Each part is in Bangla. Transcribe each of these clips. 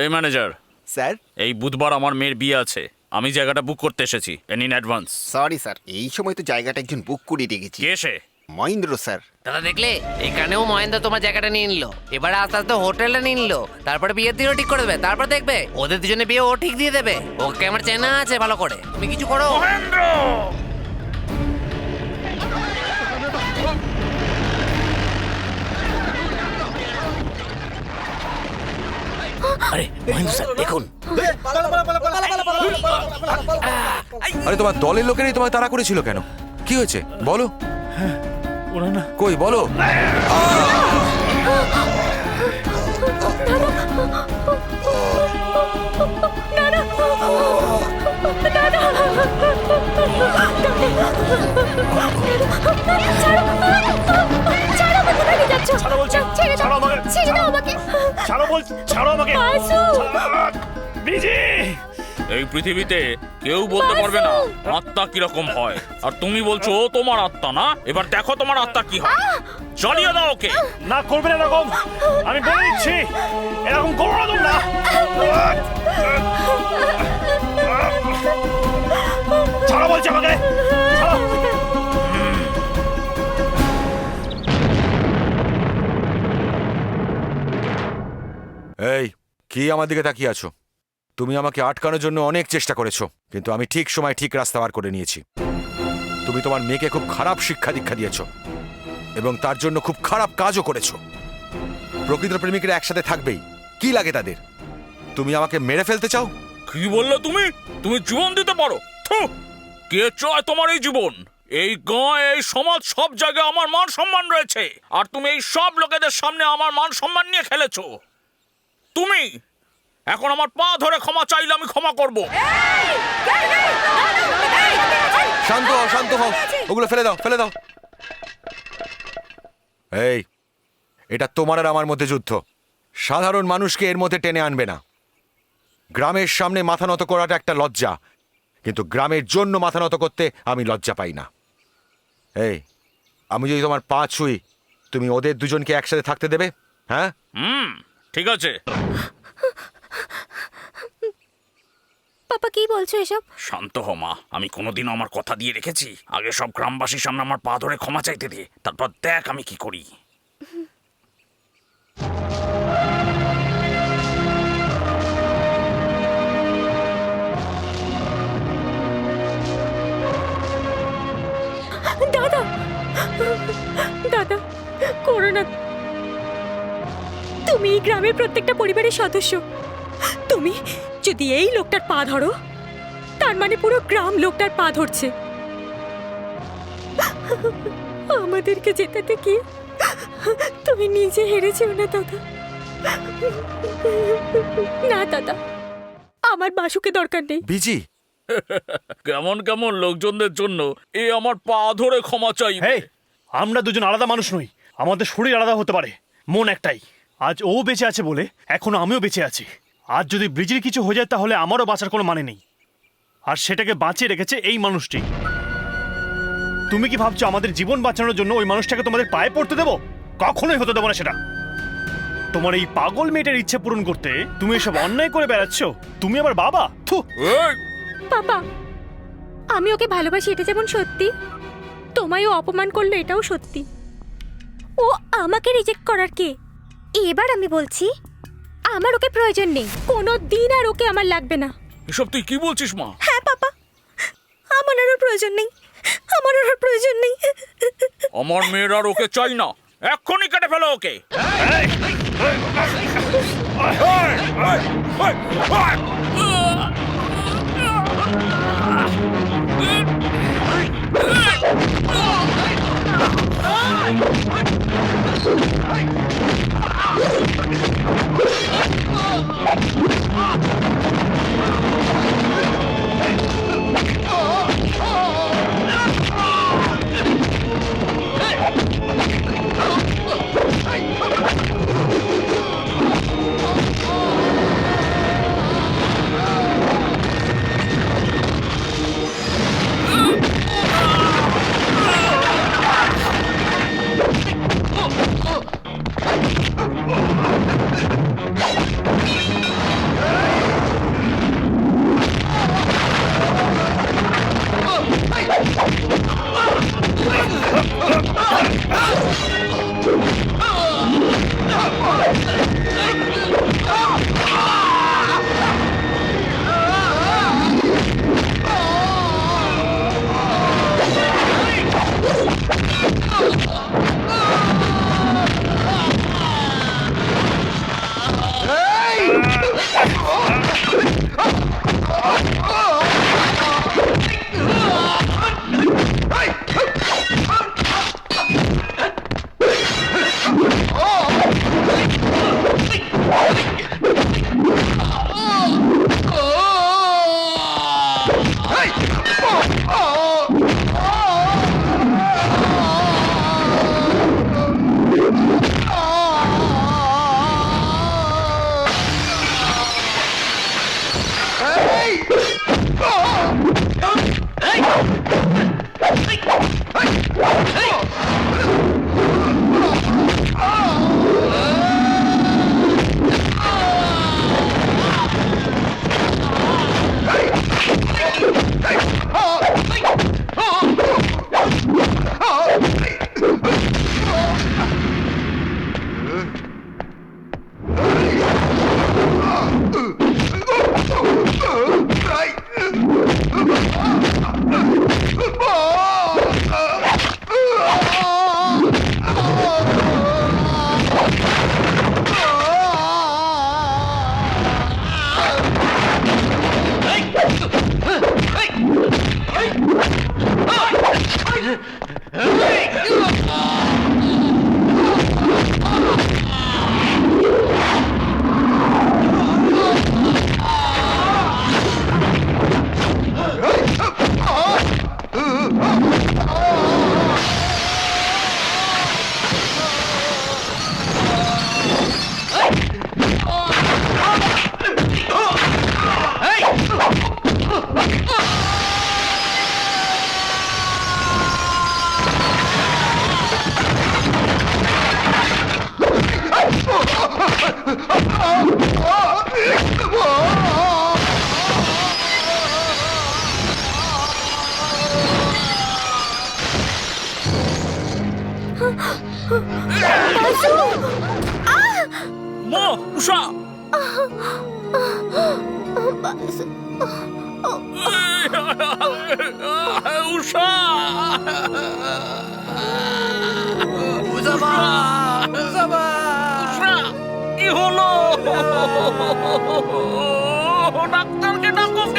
এই ম্যানেজার। স্যার? এই বুধবার আমার মেয়ের বিয়ে আছে। আমি জায়গাটা বুক করতে এসেছি এন ইন অ্যাডভান্স সরি স্যার। এই সময় তো জায়গাটা একজন বুক করে রেখেছি। কে সে? মহেন্দ্র স্যার। দাদা দেখলে? এখানেও মহেন্দ্র তোমার জায়গাটা নিয়ে নিল। এবারে আস্তে আস্তে হোটেলটা নিয়ে নিল। তারপরে বিয়ের দিনও ঠিক করে দেবে। তারপর দেখবে ওদের দুজনে বিয়ে ও ঠিক দিয়ে দেবে। ওকে আমার চেনা আছে ভালো করে। তুমি কিছু করো। আরে মহেন্দ্র স্যার দেখুন আরে তোমার দলের লোকেরাই তোমায় তাড়া করেছিল কেন কি হয়েছে বলো ওরা না কই বলো ছাড়ো বলছি। ছাড়ো আমাকে। ছেড়ে দাও আমাকে। ছাড়ো বল ছাড়ো আমাকে। বাসু। বিজি। এই পৃথিবীতে কেউ বলতে পারবে না আত্মা কীরকম হয়। আর তুমি বলছো ও তোমার আত্মা না? এবার দেখো তোমার আত্মা কি হয়। জ্বালিয়ে দাও ওকে। না করবে না এরকম। আমি বলে দিচ্ছি এরকম করো না তোমরা। ছাড়ো বলছি আমাকে। কি আমার দিকে তাকিয়ে আছো? তুমি আমাকে আটকানোর জন্য অনেক চেষ্টা করেছ, কিন্তু আমি ঠিক সময় ঠিক রাস্তা বার করে নিয়েছি। তুমি তোমার মেয়েকে খুব খারাপ শিক্ষা দীক্ষা দিয়েছ এবং তার জন্য খুব খারাপ কাজও করেছ। প্রকৃত প্রেমিকরা একসাথে থাকবেই। কি লাগে তাদের? তুমি আমাকে মেরে ফেলতে চাও? কি বললে তুমি? তুমি জীবন দিতে পারো! কে চায় তোমার এই জীবন? এই গাঁ, এই সমাজ, সব জায়গায় আমার মান সম্মান রয়েছে। আর তুমি এই সব লোকেদের সামনে আমার মান সম্মান নিয়ে খেলেছো। তুমি? এখন আমার পা ধরে ক্ষমা চাইলে আমি ক্ষমা করব। শান্ত হও শান্ত হও। ওগুলো ফেলে দাও ফেলে দাও। এই এটা তোমার আর আমার মধ্যে যুদ্ধ। সাধারণ মানুষকে এর মধ্যে টেনে আনবে না। গ্রামের সামনে মাথা নত করাটা একটা লজ্জা। কিন্তু গ্রামের জন্য মাথা নত করতে আমি লজ্জা পাই না। এই আমি যদি তোমার পা ছুই তুমি ওদের দুজনকে একসাথে থাকতে দেবে হ্যাঁ? হুম। ঠিক আছে। পাপা কি বলছো এসব? শান্ত হ মা আমি কোনোদিনও আমার কথা দিয়ে রেখেছি। আগে সব গ্রামবাসীর সামনে আমার পা ধরে ক্ষমা চাইতে দে তারপর দেখ আমি কি করি। প্রত্যেকটা পরিবারের সদস্য। তুমি যদি এই লোকটার পা ধরো তার মানে পুরো গ্রাম লোকটার পা ধরছে। আমাদেরকে জেতাতে কি? তুমি নিজে হেরেছো না দাদা। না দাদা। আমার বাসুকে দরকার নেই। বিজি। কেমন কেমন লোকজনদের জন্য এ আমার পা ধরে ক্ষমা চাই আমরা দুজন আলাদা মানুষ নই। আমাদের শরীর আলাদা হতে পারে। মন একটাই। আজ ও বেঁচে আছে বলে এখনও আমিও বেঁচে আছি। আজ যদি ব্রিজের কিছু হয়ে যায় তাহলে আমারও বাঁচার কোনো মানে নেই। আর সেটাকে বাঁচিয়ে রেখেছে এই মানুষটি। তুমি কি ভাবছ আমাদের জীবন বাঁচানোর জন্য ওই মানুষটাকে তোমাদের পায়ে পড়তে দেবো? কখনোই হতে দেবো না সেটা। তোমার এই পাগল মেয়েটার ইচ্ছে পূরণ করতে তুমি এসব অন্যায় করে বেড়াচ্ছ? তুমি আমার বাবা? থু! বাবা আমি ওকে ভালোবাসি এটা যেমন সত্যি। তোমায় ও অপমান করল এটাও সত্যি। ও আমাকে রিজেক্ট করার কে? এবার আমি বলছি আমার ওকে প্রয়োজন নেই কোনো দিন আর ওকে আমার লাগবে না এসব তুই কি বলছিস মা হ্যাঁ পাপা আমার আর প্রয়োজন নেই আমার আর প্রয়োজন নেই আমার মেয়ের আর ওকে চাই না এক্ষুনি কেটে ফেলো ওকে ওই, ওই, ওই, ওই। 马叔，啊！马乌莎，啊啊啊！马叔，啊啊啊！乌莎，乌莎妈，乌莎妈，乌莎，伊胡喽，哦，打仗的打过没？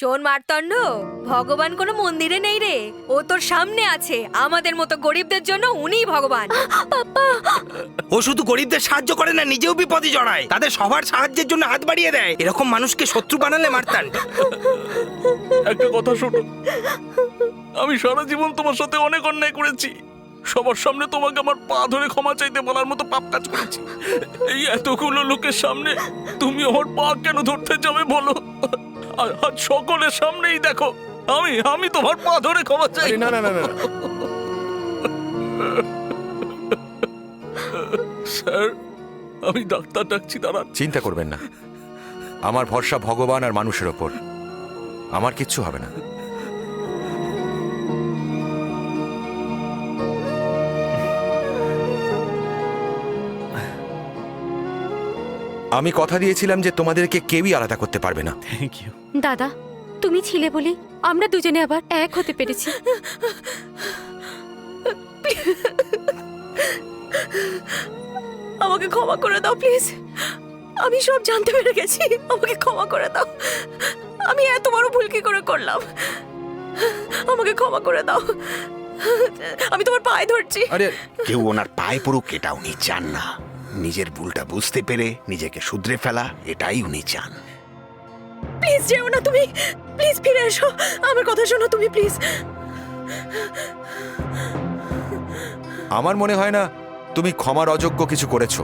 শোন মারতণ্ড ভগবান কোনো মন্দিরে নেই রে। ও তোর সামনে আছে। আমাদের মতো গরিবদের জন্য উনিই ভগবান। ও শুধু গরিবদের সাহায্য করে না নিজেও বিপদে জড়ায়। তাদের সবার সাহায্যের জন্য হাত বাড়িয়ে দেয়। এরকম মানুষকে শত্রু বানালে মারতান। একটা কথা শোনো। আমি সারা জীবন তোমার সাথে অনেক অন্যায় করেছি। সবার সামনে তোমাকে আমার পা ধরে ক্ষমা চাইতে বলার মতো পাপ কাজ করেছি। এই এতগুলো লোকের সামনে তুমি আমার পা কেন ধরতে যাবে বলো? আর সকলের সামনেই দেখো আমি আমি তোমার পা ধরে ক্ষমা চাই। না না না না না। স্যার আমি ডাক্তার ডাকছি দাঁড়ান। চিন্তা করবেন না। আমার ভরসা ভগবান আর মানুষের ওপর। আমার কিচ্ছু হবে না। আমি কথা দিয়েছিলাম যে তোমাদেরকে কেউই আলাদা করতে পারবে না। থ্যাংক ইউ দাদা তুমি ছিলে বলি আমরা দুজনে আবার এক হতে পেরেছি। আমাকে ক্ষমা করে দাও প্লিজ। আমি সব জানতে পেরে গেছি। আমাকে ক্ষমা করে দাও। আমি এত বড় ভুল কি করে করলাম? আমাকে ক্ষমা করে দাও। আমি তোমার পায়ে ধরছি। আরে কেউ ওনার পায়ে পড়ুক এটা উনি চান না। নিজের ভুলটা বুঝতে পেরে নিজেকে শুধরে ফেলা এটাই উনি চান। প্লিজ যেও না তুমি। প্লিজ ফিরে এসো। আমার কথা শোনো তুমি প্লিজ। আমার মনে হয় না তুমি ক্ষমার অযোগ্য কিছু করেছ।